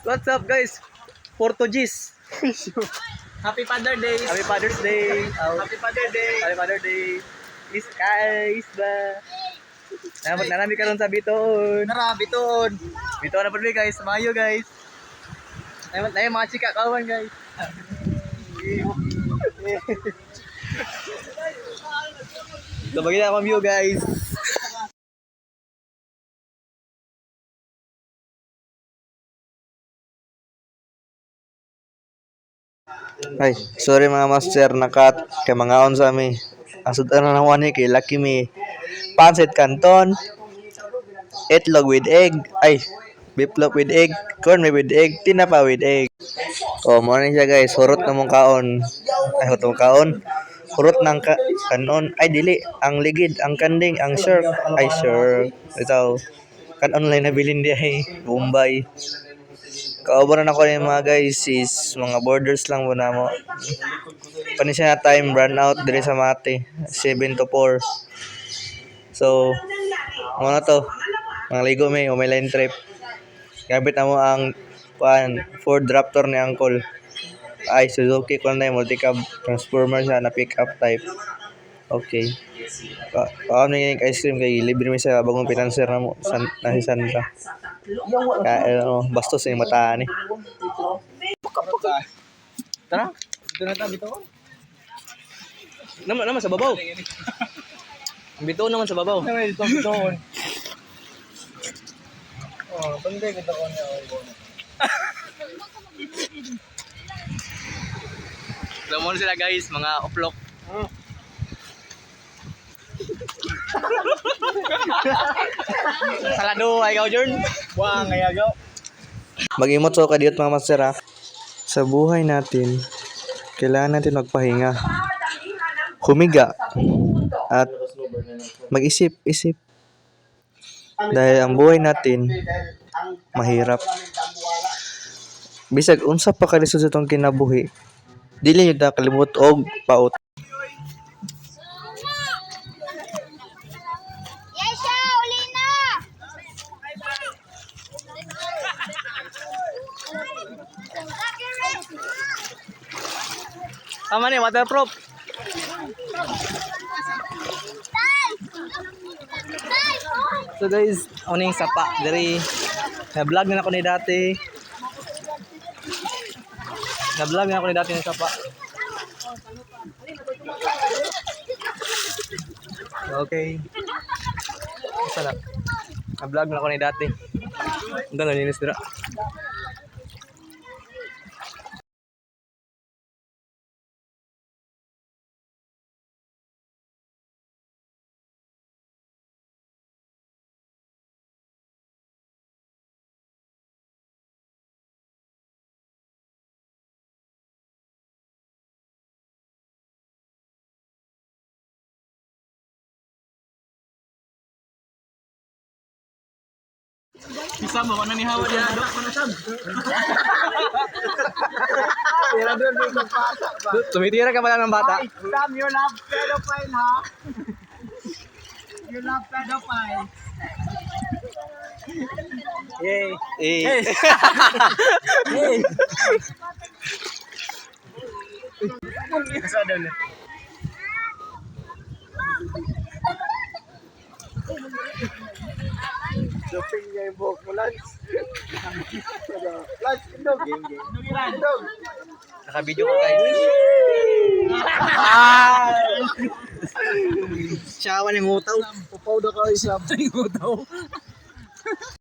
What's up guys? Portuguese. Happy Father Day. Happy Father's Day. Happy Father Day. Happy Father's Day. Is guys ba? Namot na namin karon sa Biton. Narabi ton. Biton na po guys. Mayo guys. Namot na mga chika kawan guys. So bagay na akong view guys. Ay, sorry mga master, nakat kay mga on sa mi. Asud na nang wani kay Lucky mi. Pancit canton. Itlog with egg. Ay, biplop with egg. Corn with egg. Tinapa with egg. Oh, mo siya guys. Hurot na mong kaon. Ay, hurot kaon. Hurot ng ka kanon. Ay, dili. Ang ligid, ang kanding, ang shark. Ay, shark. Ito. Kan online na bilin di ay. Bombay. Kaubo na ako yung mga guys is mga borders lang muna mo. Panisya na time run out dire sa mate. 7 to 4. So, na to? Mga ligo may, o may line trip. Gamit na mo ang pan, Ford Raptor ni Uncle. Ay, Suzuki ko na multicab transformer siya na pick up type. Okay. Pa paano yung ice cream kay libre mi sa bagong pinanser na mo san, na si Sandra. Kaya ano, bastos yung mata ni. Tara. Ito na tabi ton. Naman naman sa babaw. Bito naman sa babaw. Naman ito ton. Oh, panday kita ko niya. Alam mo sila guys, mga oplok. Salado, ay ikaw, Jorn. Wah, ngayagaw. Mag-imot so kadiyot mga master ha. Sa buhay natin, kailangan natin magpahinga. Humiga. At mag-isip-isip. Dahil ang buhay natin, mahirap. Bisag unsa pa kalisod sa itong kinabuhi, dili nyo na kalimut og paut. Tama ni, waterproof. So guys, uning sapa dari na-vlog na ako ni dati. Na-vlog na ako ni dati ng sapa. Okay. Isa lang. Na-vlog na ako ni dati. Na linis dira. Bisa mau nani hawa dia ada mana sam. Ya ada di kepala. Tumitira ka pala ng bata. Sam, you love pedophile ha. You love pedophile. Yay. Yay. Yay. Sadar na. Thank you. Doping niya yung buhok mo, Lance. Lance, indog. Indog. Naka-video ko guys. ah! Siyawan ni Mutaw. Pupaw daw ka isa. Utaw.